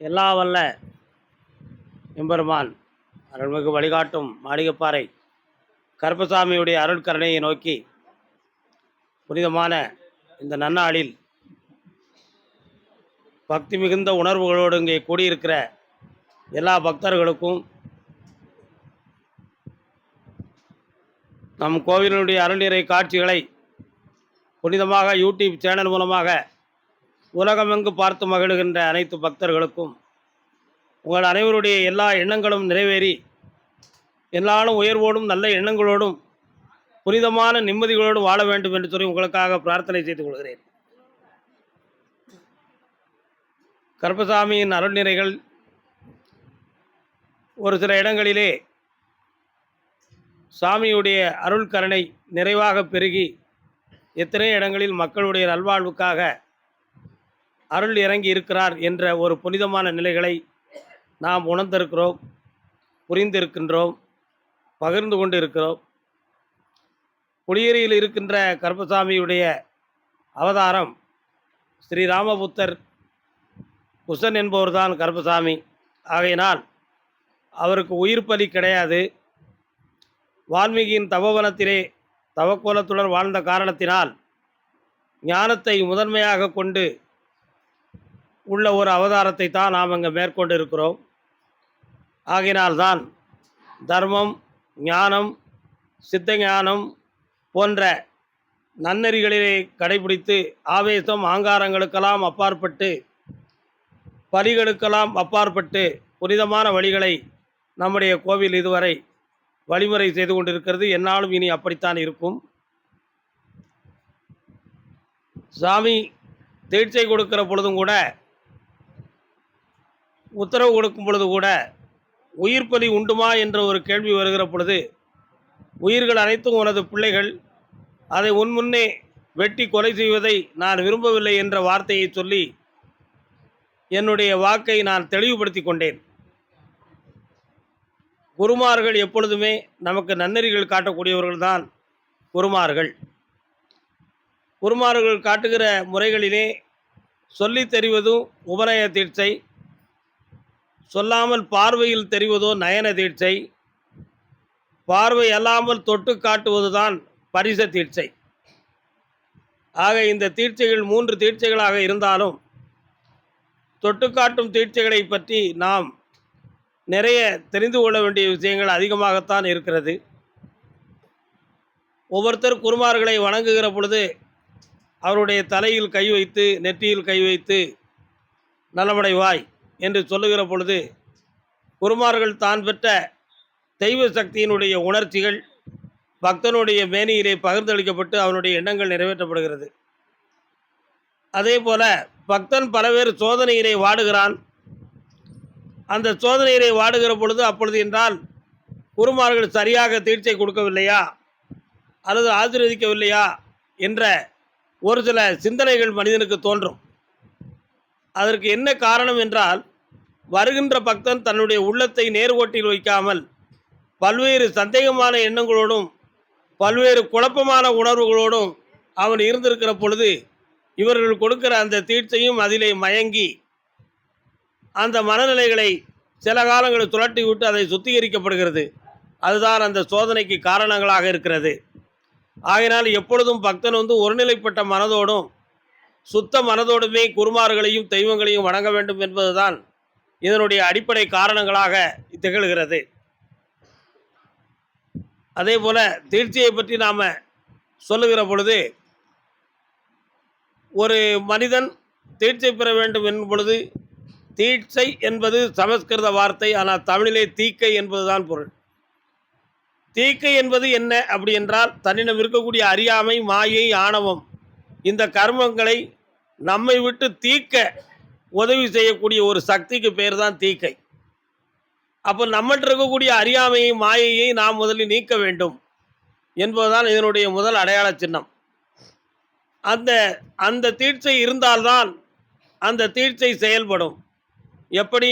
எல்லா வல்ல எம்பெருமான் அருள்மிகு வழிகாட்டும் மாளிகைப்பாறை கருப்பசாமியுடைய அருட்கருணையை நோக்கி புனிதமான இந்த நன்னாளில் பக்தி மிகுந்த உணர்வுகளோடு இங்கே கூடியிருக்கிற எல்லா பக்தர்களுக்கும் நம் கோவிலினுடைய அருள்நிறை காட்சிகளை புனிதமாக யூடியூப் சேனல் மூலமாக உலகமெங்கு பார்த்து மகிழ்கின்ற அனைத்து பக்தர்களுக்கும் உங்கள் அனைவருடைய எல்லா எண்ணங்களும் நிறைவேறி எல்லாரும் உயர்வோடும் நல்ல எண்ணங்களோடும் புனிதமான நிம்மதிகளோடும் வாழ வேண்டும் என்று சொல்லி உங்களுக்காக பிரார்த்தனை செய்து கொள்கிறேன். கருப்பசாமியின் அருள்நிறைகள் ஒரு சில இடங்களிலே சாமியுடைய அருள்கரணை நிறைவாக பெருகி எத்தனை இடங்களில் மக்களுடைய நல்வாழ்வுக்காக அருள் இறங்கி இருக்கிறார் என்ற ஒரு புனிதமான நிலைகளை நாம் உணர்ந்திருக்கிறோம் புரிந்திருக்கின்றோம் பகிர்ந்து கொண்டு இருக்கிறோம் புளியரியில் இருக்கின்ற கருப்பசாமியுடைய அவதாரம் ஸ்ரீராமபுத்தர் குசன் என்பவர்தான் கருப்பசாமி. ஆகையினால் அவருக்கு உயிர் பலி கிடையாது. வால்மீகியின் தவவனத்திலே தவக்கோலத்துடன் வாழ்ந்த காரணத்தினால் ஞானத்தை முதன்மையாக கொண்டு உள்ள ஒரு அவதாரத்தை தான் நாம் அங்கே மேற்கொண்டு இருக்கிறோம் ஆகினால்தான் தர்மம் ஞானம் சித்த ஞானம் போன்ற நன்னெறிகளிலே கடைபிடித்து ஆவேசம் ஆங்காரங்களுக்கெல்லாம் அப்பாற்பட்டு பலிகளுக்கெல்லாம் அப்பாற்பட்டு புனிதமான வழிகளை நம்முடைய கோவில் இதுவரை வழிமுறை செய்து கொண்டிருக்கிறது. என்னாலும் இனி அப்படித்தான் இருக்கும். சாமி தீட்சை கொடுக்கிற பொழுதும் கூட உத்தரவு கொடுக்கும் பொழுது கூட உயிர் பலி உண்டுமா என்ற ஒரு கேள்வி வருகிற பொழுது உயிர்கள் அனைத்தும் உனது பிள்ளைகள் அதை உன் முன்னே வெட்டி கொலை செய்வதை நான் விரும்பவில்லை என்ற வார்த்தையை சொல்லி என்னுடைய வாக்கை நான் தெளிவுபடுத்தி கொண்டேன். குருமார்கள் எப்பொழுதுமே நமக்கு நன்னெறிகள் காட்டக்கூடியவர்கள் தான் குருமார்கள். குருமார்கள் காட்டுகிற முறைகளிலே சொல்லித் தெரிவதும் உபநய தீட்சை சொல்லாமல் பார்வையில் தெரிவதோ நயன தீட்சை. பார்வை அல்லாமல் தொட்டு காட்டுவதுதான் பரிச தீட்சை. ஆக இந்த தீட்சைகள் மூன்று தீட்சைகளாக இருந்தாலும் தொட்டு காட்டும் தீட்சைகளை பற்றி நாம் நிறைய தெரிந்து கொள்ள வேண்டிய விஷயங்கள் அதிகமாகத்தான் இருக்கிறது. ஒவ்வொருத்தர் குருமார்களை வணங்குகிற பொழுது அவருடைய தலையில் கை வைத்து நெற்றியில் கை வைத்து நலமடைவாய். என்று சொல்லுகிற பொழுது குருமார்கள் தான் பெற்ற தெய்வ சக்தியினுடைய உணர்ச்சிகள் பக்தனுடைய மேனியிலே பகிர்ந்தளிக்கப்பட்டு அவனுடைய எண்ணங்கள் நிறைவேற்றப்படுகிறது. அதே போல பக்தன் பலவேறு சோதனையிலே வாடுகிறான். அந்த சோதனையிலே வாடுகிற பொழுது அப்பொழுது என்றால் குருமார்கள் சரியாக தீட்சை கொடுக்கவில்லையா? அல்லது ஆசீர்வதிக்கவில்லையா? என்ற ஒரு சில சிந்தனைகள் மனிதனுக்கு தோன்றும். அதற்கு என்ன காரணம் என்றால் வருகின்ற பக்தன் தன்னுடைய உள்ளத்தை நேர்கோட்டில் வைக்காமல் பல்வேறு சந்தேகமான எண்ணங்களோடும் பல்வேறு குழப்பமான உணர்வுகளோடும் அவன் இருந்திருக்கிற பொழுது இவர்கள் கொடுக்கிற அந்த தீட்சையும் அதிலே மயங்கி அந்த மனநிலைகளை சில காலங்களில் சுழட்டி விட்டு அதை சுத்திகரிக்கப்படுகிறது. அதுதான் அந்த சோதனைக்கு காரணங்களாக இருக்கிறது. ஆகினால் எப்பொழுதும் பக்தன் வந்து ஒருநிலைப்பட்ட மனதோடும் சுத்த மனதோடுமே குருமார்களையும் தெய்வங்களையும் வணங்க வேண்டும் என்பதுதான் இதனுடைய அடிப்படை காரணங்களாக திகழ்கிறது. அதே போல தீர்ச்சியை பற்றி நாம் சொல்லுகிற பொழுது ஒரு மனிதன் தீட்சை பெற வேண்டும் என்னும் பொழுது தீட்சை என்பது சமஸ்கிருத வார்த்தை ஆனால் தமிழிலே தீக்கை என்பதுதான் பொருள். தீக்கை என்பது என்ன? அப்படி என்றால் தன்னிடம் இருக்கக்கூடிய அறியாமை மாயை ஆணவம் இந்த கர்மங்களை நம்மை விட்டு தீக்க உதவி செய்யக்கூடிய ஒரு சக்திக்கு பேர் தான் தீக்கை. அப்போ நம்மகிட்ட இருக்கக்கூடிய அறியாமையை மாயையை நாம் முதலில் நீக்க வேண்டும் என்பதுதான் இதனுடைய முதல் அடையாள சின்னம். அந்த அந்த தீட்சை இருந்தால்தான் அந்த தீட்சை செயல்படும். எப்படி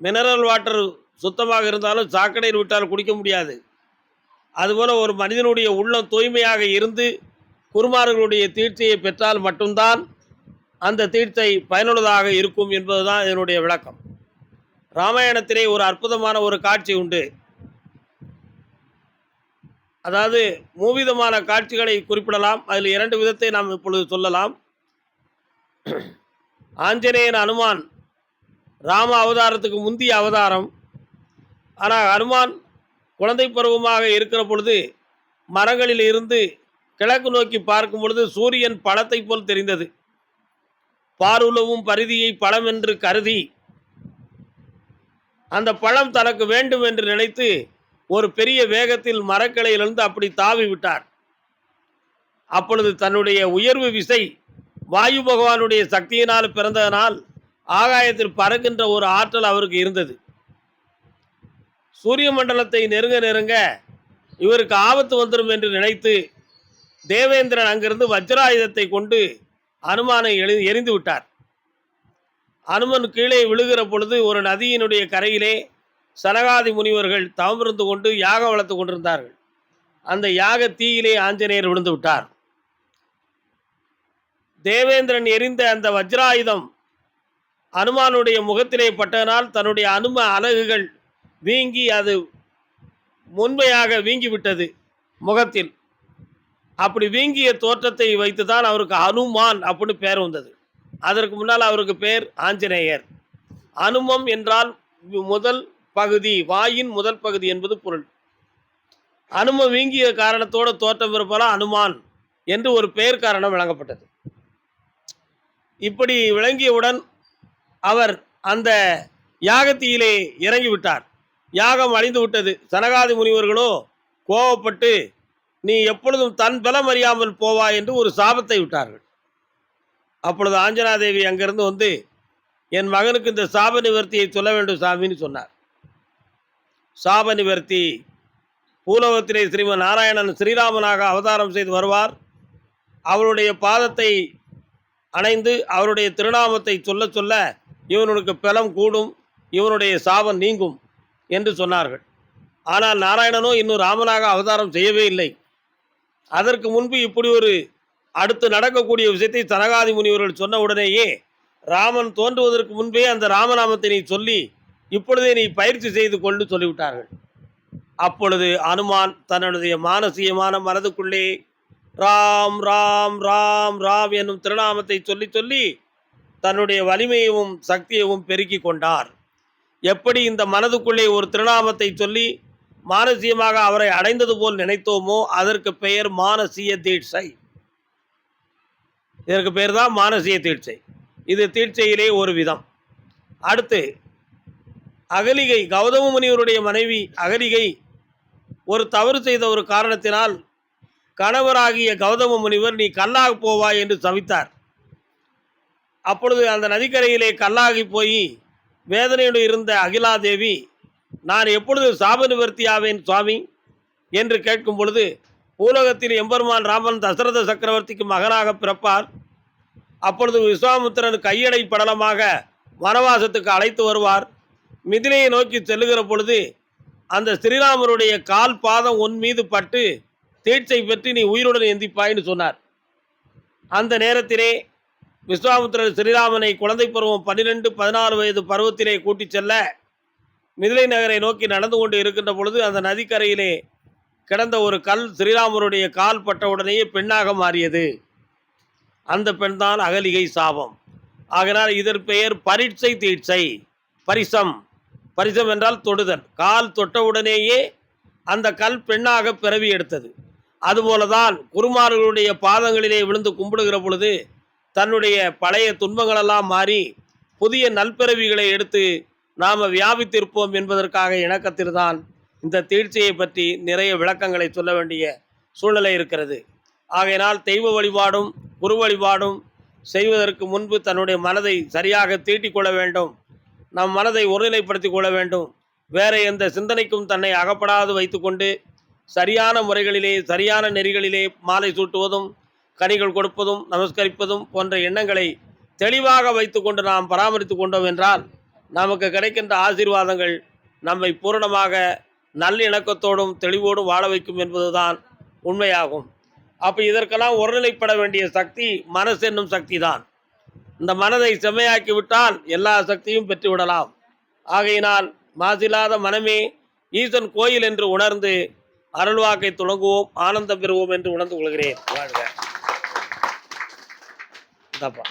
மினரல் வாட்டர் சுத்தமாக இருந்தாலும் சாக்கடையில் விட்டால் குடிக்க முடியாது. அதுபோல் ஒரு மனிதனுடைய உள்ளம் தூய்மையாக இருந்து குருமார்களுடைய தீட்சையை பெற்றால் மட்டும்தான் அந்த தீர்த்தை பயனுள்ளதாக இருக்கும் என்பதுதான் இதனுடைய விளக்கம். ராமாயணத்திலே ஒரு அற்புதமான ஒரு காட்சி உண்டு. அதாவது மூவிதமான காட்சிகளை குறிப்பிடலாம். அதில் இரண்டு விதத்தை நாம் இப்பொழுது சொல்லலாம். ஆஞ்சநேயன் அனுமான் ராம அவதாரத்துக்கு முந்திய அவதாரம். ஆனால் அனுமான் குழந்தை பருவமாக இருக்கிற பொழுது மரங்களில் இருந்து கிழக்கு நோக்கி பார்க்கும் பொழுது சூரியன் பழத்தை போல் தெரிந்தது. பாருலவும் பரிதியை பழம் என்று கருதி அந்த பழம் தனக்கு வேண்டும் என்று நினைத்து ஒரு பெரிய வேகத்தில் மரக்கிளையிலிருந்து அப்படி தாவி விட்டார். அப்பொழுது தன்னுடைய உயர்வு விசை வாயு பகவானுடைய சக்தியினால் பிறந்ததனால் ஆகாயத்தில் பறக்கின்ற ஒரு ஆற்றல் அவருக்கு இருந்தது. சூரிய மண்டலத்தை நெருங்க நெருங்க இவருக்கு ஆபத்து வந்துடும் என்று நினைத்து தேவேந்திரன் அங்கிருந்து வஜ்ராயுதத்தை கொண்டு அனுமானை எழு எரிந்து விட்டார். அனுமன் கீழே விழுகிற பொழுது ஒரு நதியினுடைய கரையிலே சனகாதி முனிவர்கள் தவமிருந்து கொண்டு யாகம் வளர்த்து கொண்டிருந்தார்கள். அந்த யாக தீயிலே ஆஞ்சநேயர் விழுந்து விட்டார். தேவேந்திரன் எரிந்த அந்த வஜ்ராயுதம் அனுமானுடைய முகத்திலே பட்டதனால் தன்னுடைய அனும அலகுகள் வீங்கி அது முன்மையாக வீங்கிவிட்டது முகத்தில். அப்படி வீங்கிய தோற்றத்தை வைத்து தான் அவருக்கு அனுமான் அப்படின்னு பேர் வந்தது. அதற்கு முன்னால் அவருக்கு பேர் ஆஞ்சநேயர். அனுமம் என்றால் முதல் பகுதி வாயின் முதல் பகுதி என்பது பொருள். அனும வீங்கிய காரணத்தோடு தோற்றம் இருப்பதால் அனுமான் என்று ஒரு பெயர் காரணம் வழங்கப்பட்டது. இப்படி விளங்கியவுடன் அவர் அந்த யாகத்தியிலே இறங்கிவிட்டார். யாகம் அழிந்து விட்டது சனகாதி முனிவர்களோ கோவப்பட்டு நீ எப்பொழுதும் தன் பலம் அறியாமல் போவா என்று ஒரு சாபத்தை விட்டார்கள். அப்பொழுது ஆஞ்சனாதேவி அங்கிருந்து வந்து என் மகனுக்கு இந்த சாப நிவர்த்தியை சொல்ல வேண்டும் சாமின்னு சொன்னார். சாப நிவர்த்தி பூலோகத்திலே ஸ்ரீமன் நாராயணன் ஸ்ரீராமனாக அவதாரம் செய்து வருவார். அவருடைய பாதத்தை அணைந்து அவருடைய திருநாமத்தை சொல்ல சொல்ல இவனுக்கு பலம் கூடும் இவனுடைய சாபம் நீங்கும் என்று சொன்னார்கள். ஆனால் நாராயணனோ இன்னும் ராமனாக அவதாரம் செய்யவே இல்லை. அதற்கு முன்பு இப்படி ஒரு அடுத்து நடக்கக்கூடிய விஷயத்தை சனகாதி முனிவர்கள் சொன்ன உடனேயே ராமன் தோன்றுவதற்கு முன்பே அந்த ராமநாமத்தை நீ சொல்லி இப்பொழுதே நீ பயிற்சி செய்து கொண்டு சொல்லிவிட்டார்கள். அப்பொழுது அனுமான் தன்னுடைய மானசீகமான மனதுக்குள்ளே ராம் ராம் ராம் ராம் என்னும் திருநாமத்தை சொல்லி சொல்லி தன்னுடைய வலிமையவும் சக்தியவும் பெருக்கி கொண்டார். எப்படி இந்த மனதுக்குள்ளே ஒரு திருநாமத்தை சொல்லி மானசீகமாக அவரை அடைந்தது போல் நினைத்தோமோ அதற்கு பெயர் மானசீய தீட்சை. இதற்கு பெயர் தான் மானசீய தீட்சை. இது தீட்சையிலே ஒரு விதம். அடுத்து அகலிகை கௌதம முனிவருடைய மனைவி அகலிகை ஒரு தவறு செய்த ஒரு காரணத்தினால் கணவராகிய கௌதம முனிவர் நீ கல்லாக போவாய் என்று சவித்தார். அப்பொழுது அந்த நதிக்கரையிலே கல்லாகி போய் வேதனையோடு இருந்த அகிலாதேவி நான் எப்பொழுது சாப நிவர்த்தி ஆவேன் சுவாமி? என்று கேட்கும் பொழுது பூலகத்தில் எம்பெருமான் ராமன் தசரத சக்கரவர்த்திக்கு மகனாக பிறப்பார். அப்பொழுது விஸ்வாமுத்திரன் கையடை படலமாக வனவாசத்துக்கு அழைத்து வருவார். மிதிலையை நோக்கி செல்லுகிற பொழுது அந்த ஸ்ரீராமருடைய கால் பாதம் உன் மீது பட்டு தீட்சை பெற்று நீ உயிருடன் எந்திப்பாய்னு சொன்னார். அந்த நேரத்திலே விஸ்வாமுத்திரர் ஸ்ரீராமனை குழந்தை பருவம் பன்னிரெண்டு பதினாறு வயது பருவத்திலே கூட்டிச் செல்ல மிதிலை நகரை நோக்கி நடந்து கொண்டு இருக்கின்ற பொழுது அந்த நதிக்கரையிலே கிடந்த ஒரு கல் ஸ்ரீராமருடைய கால் பட்டவுடனேயே பெண்ணாக மாறியது. அந்த பெண் தான் அகலிகை சாபம். ஆகினால் இதன் பெயர் பரீட்சை தீட்சை பரிசம். பரிசம் என்றால் தொடுதல். கால் தொட்டவுடனேயே அந்த கல் பெண்ணாக பிறவி எடுத்தது. அதுபோலதான் குருமார்களுடைய பாதங்களிலே விழுந்து கும்பிடுகிற பொழுது தன்னுடைய பழைய துன்பங்களெல்லாம் மாறி புதிய நல்பிறவிகளை எடுத்து நாம் வியாபித்திருப்போம் என்பதற்காக இணக்கத்தில்தான் இந்த தீட்சையை பற்றி நிறைய விளக்கங்களை சொல்ல வேண்டிய சூழ்நிலை இருக்கிறது. ஆகையினால் தெய்வ வழிபாடும் குரு வழிபாடும் செய்வதற்கு முன்பு தன்னுடைய மனதை சரியாக தீட்டிக் கொள்ள வேண்டும். நம் மனதை ஒருநிலைப்படுத்தி கொள்ள வேண்டும். வேறு எந்த சிந்தனைக்கும் தன்னை அகப்படாது வைத்துக்கொண்டு சரியான முறைகளிலே சரியான நெறிகளிலே மாலை சூட்டுவதும் கனிகள் கொடுப்பதும் நமஸ்கரிப்பதும் போன்ற எண்ணங்களை தெளிவாக வைத்துக்கொண்டு நாம் பராமரித்து கொண்டோம் என்றால் நமக்கு கிடைக்கின்ற ஆசீர்வாதங்கள் நம்மை பூரணமாக நல்லிணக்கத்தோடும் தெளிவோடும் வாழ வைக்கும் என்பதுதான் உண்மையாகும். அப்போ இதற்கெல்லாம் ஒருநிலைப்பட வேண்டிய சக்தி மனசு என்னும் சக்தி தான் இந்த மனதை செம்மையாக்கி விட்டால் எல்லா சக்தியும் பெற்றுவிடலாம் ஆகையினால் மாசில்லாத மனமே ஈசன் கோயில் என்று உணர்ந்து அருள்வாக்கை தொடங்குவோம் ஆனந்தம் பெறுவோம் என்று உணர்ந்து கொள்கிறேன். வாழ்க. இந்தாப்பா.